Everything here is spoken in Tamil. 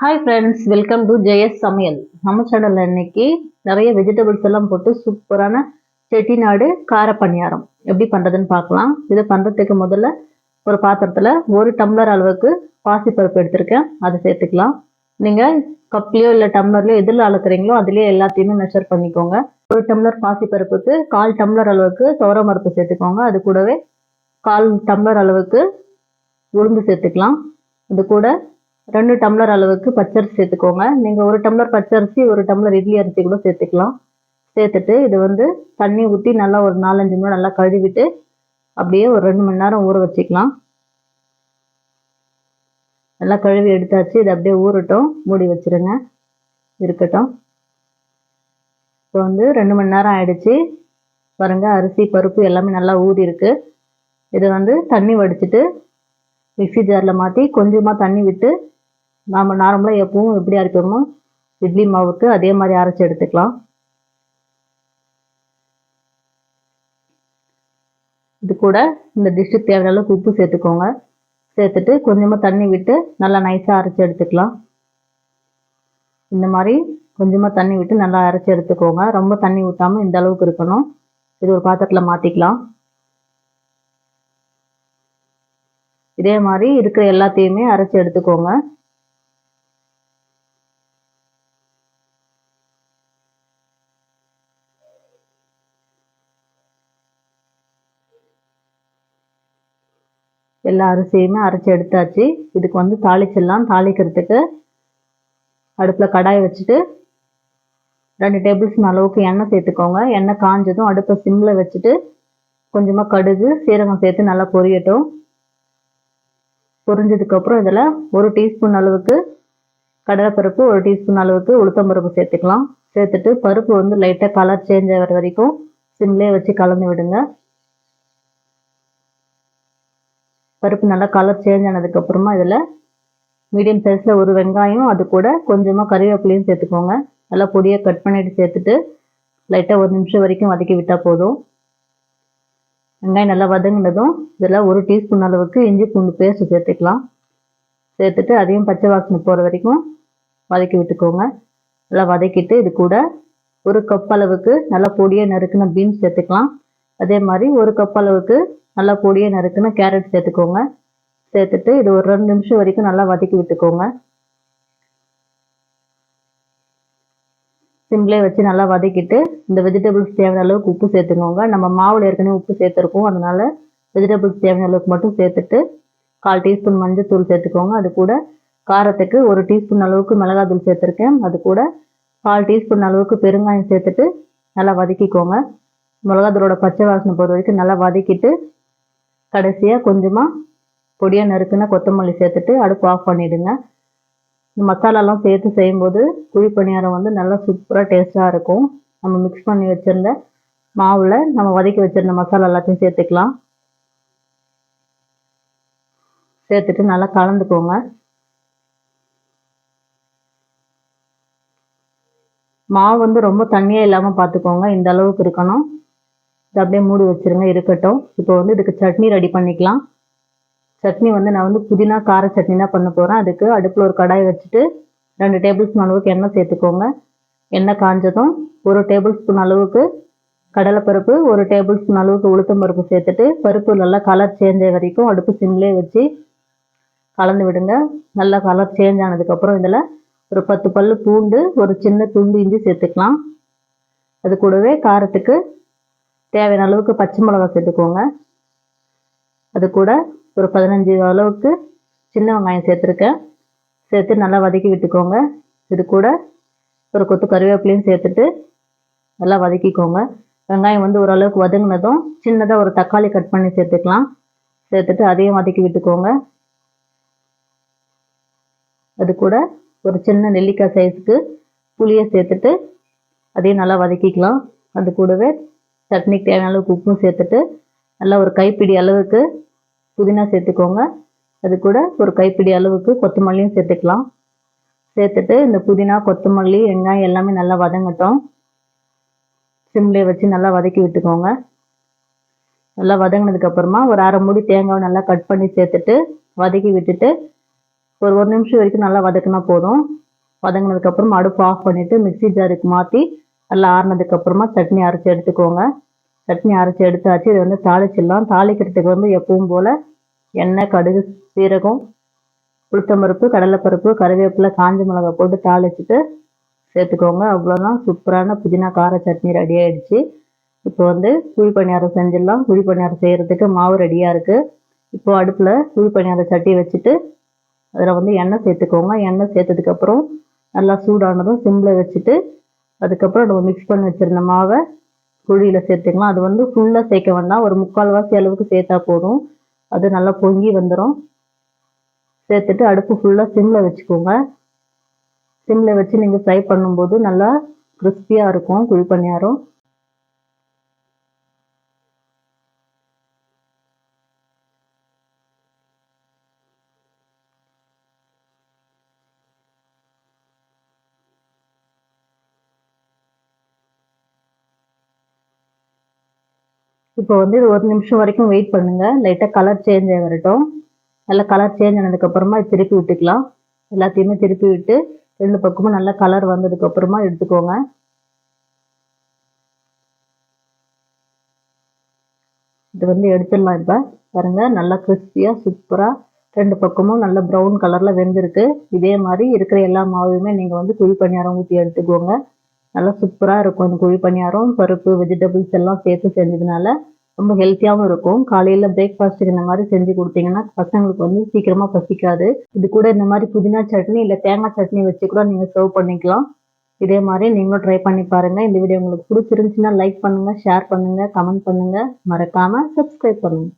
Hi friends welcome to Jayas சமையல் நம்ம சேனலில் இன்னைக்கு நிறைய வெஜிடபிள்ஸ் எல்லாம் போட்டு சூப்பரான செட்டிநாடு கார பணியாரம் எப்படி பண்ணுறதுன்னு பார்க்கலாம். இதை பண்ணுறதுக்கு முதல்ல ஒரு பாத்திரத்தில் ஒரு டம்ளர் அளவுக்கு பாசிப்பருப்பு எடுத்திருக்கேன். அதை சேர்த்துக்கலாம். நீங்கள் கப்லேயோ இல்லை டம்ளர்லையோ எதில் அளக்குறீங்களோ அதுலேயே எல்லாத்தையுமே மெஷர் பண்ணிக்கோங்க. ஒரு டம்ளர் பாசிப்பருப்புக்கு கால் டம்ளர் அளவுக்கு சோரமரப்பு சேர்த்துக்கோங்க. அது கூடவே கால் டம்ளர் அளவுக்கு உளுந்து சேர்த்துக்கலாம். இது கூட ரெண்டு டம்ளர் அளவுக்கு பச்சரிசி சேர்த்துக்கோங்க. நீங்கள் ஒரு டம்ளர் பச்சரிசி ஒரு டம்ளர் இட்லி அரிசி கூட சேர்த்துக்கலாம். சேர்த்துட்டு இது வந்து தண்ணி ஊற்றி நல்லா ஒரு நாலஞ்சு மணி நேரம் நல்லா கழுவிட்டு அப்படியே ஒரு ரெண்டு மணி நேரம் ஊற வச்சுக்கலாம். நல்லா கழுவி எடுத்தாச்சு. இது அப்படியே ஊறட்டும். மூடி வச்சிருங்க. இருக்கட்டும். இப்போ வந்து ரெண்டு மணி நேரம் ஆயிடுச்சு. பாருங்க அரிசி பருப்பு எல்லாமே நல்லா ஊறி இருக்கு. இதை வந்து தண்ணி வடிச்சிட்டு மிக்சி ஜாரில் மாற்றி கொஞ்சமாக தண்ணி விட்டு நாம் நார்மலாக எப்பவும் எப்படி அரைக்கணுமோ இட்லி மாவுக்கு அதே மாதிரி அரைச்சி எடுத்துக்கலாம். இது கூட இந்த டிஷ்ஷு தேவையான அளவுக்கு உப்பு சேர்த்துக்கோங்க. சேர்த்துட்டு கொஞ்சமாக தண்ணி விட்டு நல்லா நைஸாக அரைச்சி எடுத்துக்கலாம். இந்த மாதிரி கொஞ்சமாக தண்ணி விட்டு நல்லா அரைச்சி எடுத்துக்கோங்க. ரொம்ப தண்ணி ஊற்றாமல் இந்த அளவுக்கு இருக்கணும். இது ஒரு பாத்திரத்தில் மாற்றிக்கலாம் இதே மாதிரி இருக்கிற எல்லாத்தையுமே அரைச்சி எடுத்துக்கோங்க. எல்லா அரிசியுமே அரைச்சி எடுத்தாச்சு. இதுக்கு வந்து தாளிச்சிடலாம். தாளிக்கிறதுக்கு அடுப்பில் கடாயை வச்சுட்டு ரெண்டு டேபிள் ஸ்பூன் அளவுக்கு எண்ணெய் சேர்த்துக்கோங்க. எண்ணெய் காஞ்சதும் அடுப்பை சிம்மில் வச்சுட்டு கொஞ்சமாக கடுகு சீரகம் சேர்த்து நல்லா பொரியட்டும். பொரிஞ்சதுக்கப்புறம் இதில் ஒரு டீஸ்பூன் அளவுக்கு கடலைப்பருப்பு ஒரு டீஸ்பூன் அளவுக்கு உளுத்தம்பருப்பு சேர்த்துக்கலாம். சேர்த்துட்டு பருப்பு வந்து லைட்டாக கலர் சேஞ்ச் ஆகிற வரைக்கும் சிம்லேயே வச்சு கலந்து விடுங்க. பருப்பு நல்லா கலர் சேஞ்ச் ஆனதுக்கப்புறமா இதில் மீடியம் சைஸில் ஒரு வெங்காயம் அது கூட கொஞ்சமாக கறிவேப்பிலையும் சேர்த்துக்கோங்க. நல்லா பொடியாக கட் பண்ணிட்டு சேர்த்துட்டு லைட்டாக ஒரு நிமிஷம் வரைக்கும் வதக்கி விட்டால் போதும். வெங்காயம் நல்லா வதங்கினதும் இதில் ஒரு டீஸ்பூன் அளவுக்கு இஞ்சி பூண்டு பேஸ்ட் சேர்த்துக்கலாம். சேர்த்துட்டு அதையும் பச்சை வாசனை போகிற வரைக்கும் வதக்கி விட்டுக்கோங்க. நல்லா வதக்கிட்டு இது கூட ஒரு கப் அளவுக்கு நல்லா பொடியாக நறுக்கின பீன்ஸ் சேர்த்துக்கலாம். அதே மாதிரி ஒரு கப் அளவுக்கு நல்லா பொடியை நறுக்குன்னு கேரட் சேர்த்துக்கோங்க. சேர்த்துட்டு இது ஒரு ரெண்டு நிமிஷம் வரைக்கும் நல்லா வதக்கி விட்டுக்கோங்க. சிம்லேயே வச்சு நல்லா வதக்கிட்டு இந்த வெஜிடபிள்ஸ் தேவையான அளவுக்கு உப்பு சேர்த்துக்கோங்க. நம்ம மாவில் ஏற்கனவே உப்பு சேர்த்துருக்கோம். அதனால வெஜிடபிள்ஸ் தேவையான அளவுக்கு மட்டும் சேர்த்துட்டு கால் டீஸ்பூன் மஞ்சள் தூள் சேர்த்துக்கோங்க. அது கூட காரத்துக்கு ஒரு டீஸ்பூன் அளவுக்கு மிளகாத்தூள் சேர்த்துருக்கேன். அது கூட கால் டீஸ்பூன் அளவுக்கு பெருங்காயம் சேர்த்துட்டு நல்லா வதக்கிக்கோங்க. மிளகாத்தூளோட பச்சை வாசனை போகிற வரைக்கும் நல்லா வதக்கிட்டு கடைசியாக கொஞ்சமாக பொடியாக நறுக்குன்னா கொத்தமல்லி சேர்த்துட்டு அடுப்பு ஆஃப் பண்ணிவிடுங்க இந்த மசாலாலாம் சேர்த்து செய்யும்போது குழி பணியாரம் வந்து நல்லா சூப்பராக டேஸ்ட்டாக இருக்கும். நம்ம மிக்ஸ் பண்ணி வச்சுருந்த மாவில் நம்ம வதக்கி வச்சுருந்த மசாலா எல்லாத்தையும் சேர்த்துக்கலாம். சேர்த்துட்டு நல்லா கலந்துக்கோங்க. மாவு வந்து ரொம்ப தண்ணியாக இல்லாமல் பார்த்துக்கோங்க இந்த அளவுக்கு இருக்கணும். இதை அப்படியே மூடி வச்சுருங்க இருக்கட்டும். இப்போ வந்து இதுக்கு சட்னி ரெடி பண்ணிக்கலாம். சட்னி வந்து நான் வந்து புதினா கார சட்னி தான் பண்ண போகிறேன் அதுக்கு அடுப்பில் ஒரு கடாய் வச்சுட்டு ரெண்டு டேபிள் ஸ்பூன் அளவுக்கு எண்ணெய் சேர்த்துக்கோங்க. எண்ணெய் காஞ்சதும் ஒரு டேபிள் ஸ்பூன் அளவுக்கு கடலைப்பருப்பு ஒரு டேபிள் ஸ்பூன் அளவுக்கு உளுத்தம் பருப்பு சேர்த்துட்டு பருப்பு நல்லா கலர் சேஞ்ச் வரைக்கும் அடுப்பு சிம்லேயே வச்சு கலந்து விடுங்க. நல்லா கலர் சேஞ்ச் ஆனதுக்கப்புறம் இதில் ஒரு பத்து பல் பூண்டு ஒரு சின்ன துண்டு இஞ்சி சேர்த்துக்கலாம். அது கூடவே காரத்துக்கு தேவையான அளவுக்கு பச்சை மிளகா சேர்த்துக்கோங்க. அது கூட ஒரு பதினஞ்சு அளவுக்கு சின்ன வெங்காயம் சேர்த்துருக்கேன். சேர்த்து நல்லா வதக்கி விட்டுக்கோங்க. இது கூட ஒரு கொத்து கருவேப்பிலையும் சேர்த்துட்டு நல்லா வதக்கிக்கோங்க. வெங்காயம் வந்து ஓரளவுக்கு வதங்கினதும் சின்னதாக ஒரு தக்காளி கட் பண்ணி சேர்த்துக்கலாம். சேர்த்துட்டு அதையும் வதக்கி விட்டுக்கோங்க. அது கூட ஒரு சின்ன நெல்லிக்காய் சைஸுக்கு புளியை சேர்த்துட்டு அதையும் நல்லா வதக்கிக்கலாம். அது கூடவே சட்னிக்கு தேவையான அளவுக்கு உப்பும் சேர்த்துட்டு நல்லா ஒரு கைப்பிடி அளவுக்கு புதினா சேர்த்துக்கோங்க. அது கூட ஒரு கைப்பிடி அளவுக்கு கொத்தமல்லியும் சேர்த்துக்கலாம். சேர்த்துட்டு இந்த புதினா கொத்தமல்லி வெங்காயம் எல்லாமே நல்லா வதங்கட்டும். சிம்லேயே வச்சு நல்லா வதக்கி விட்டுக்கோங்க. நல்லா வதங்கினதுக்கப்புறமா ஒரு அரை மூடி தேங்காவை நல்லா கட் பண்ணி சேர்த்துட்டு வதக்கி விட்டுட்டு ஒரு ஒரு நிமிஷம் வரைக்கும் நல்லா வதக்குனா போதும். வதங்கினதுக்கப்புறம் அடுப்பு ஆஃப் பண்ணிவிட்டு மிக்ஸி ஜாருக்கு மாற்றி நல்லா ஆறுனதுக்கப்புறமா சட்னி அரைச்சி எடுத்துக்கோங்க. சட்னி அரைச்சி எடுத்தாச்சு. இதை வந்து தாளிச்சிடலாம். தாளிக்கிறதுக்கு வந்து எப்பவும் போல் எண்ணெய் கடுகு சீரகம் உளுத்தம்பருப்பு கடலைப்பருப்பு கருவேப்பிலை காஞ்ச மிளகாய் போட்டு தாளிச்சிட்டு சேர்த்துக்கோங்க. அவ்வளோதான் சூப்பரான புதினா கார சட்னி ரெடி ஆகிடுச்சு இப்போ வந்து குழி பணியாரம் செஞ்சிடலாம். குழி பணியாரம் செய்கிறதுக்கு மாவு ரெடியாக இருக்குது இப்போ அடுப்பில் குழி பணியாரம் சட்டி வச்சுட்டு அதில் வந்து எண்ணெய் சேர்த்துக்கோங்க. எண்ணெய் சேர்த்ததுக்கப்புறம் நல்லா சூடானதும் சிம்மில் வச்சுட்டு அதுக்கப்புறம் நம்ம மிக்ஸ் பண்ணி வச்சுருந்த மாவை குழியில் சேர்த்துக்கலாம். அது வந்து ஃபுல்லாக சேர்க்க வேண்டாம். ஒரு முக்கால்வாசி அளவுக்கு சேர்த்தா போதும். அது நல்லா பொங்கி வந்துடும் சேர்த்துட்டு அடுப்பு ஃபுல்லாக சிம்மில் வச்சுக்கோங்க. சிம்மில் வச்சு நீங்கள் ஃப்ரை பண்ணும்போது நல்லா கிறிஸ்பியாக இருக்கும் குழி பணியாரம். இப்போ வந்து இது ஒரு நிமிஷம் வரைக்கும் வெயிட் பண்ணுங்க. லைட்டாக கலர் சேஞ்ச் ஆகி வரட்டும். நல்லா கலர் சேஞ்ச் ஆனதுக்கப்புறமா திருப்பி விட்டுக்கலாம். எல்லாத்தையுமே திருப்பி விட்டு ரெண்டு பக்கமும் நல்லா கலர் வந்ததுக்கப்புறமா எடுத்துக்கோங்க. இது வந்து எடுத்துடலாம் இப்போ. பாருங்க நல்லா கிறிஸ்பியாக சூப்பராக ரெண்டு பக்கமும் நல்ல ப்ரௌன் கலரில் வெந்திருக்கு. இதே மாதிரி இருக்கிற எல்லா மாவையுமே நீங்கள் வந்து குழி பணியாரம் ஊற்றி எடுத்துக்கோங்க. நல்லா சூப்பராக இருக்கும். அந்த குழி பணியாரம் பருப்பு வெஜிடபிள்ஸ் எல்லாம் சேர்த்து செஞ்சதுனால ரொம்ப ஹெல்த்தியாகவும் இருக்கும். காலையில் பிரேக்ஃபாஸ்ட்டுக்கு இந்த மாதிரி செஞ்சு கொடுத்தீங்கன்னா பசங்களுக்கு வந்து சீக்கிரமாக பசிக்காது. இது கூட இந்த மாதிரி புதினா சட்னி இல்லை தேங்காய் சட்னி வச்சு கூட நீங்கள் சர்வ் பண்ணிக்கலாம். இதே மாதிரி நீங்களும் ட்ரை பண்ணி பாருங்கள் இந்த வீடியோ உங்களுக்கு பிடிச்சிருந்துச்சுன்னா லைக் பண்ணுங்கள் ஷேர் பண்ணுங்கள் கமெண்ட் பண்ணுங்கள் மறக்காமல் சப்ஸ்கிரைப் பண்ணுங்கள்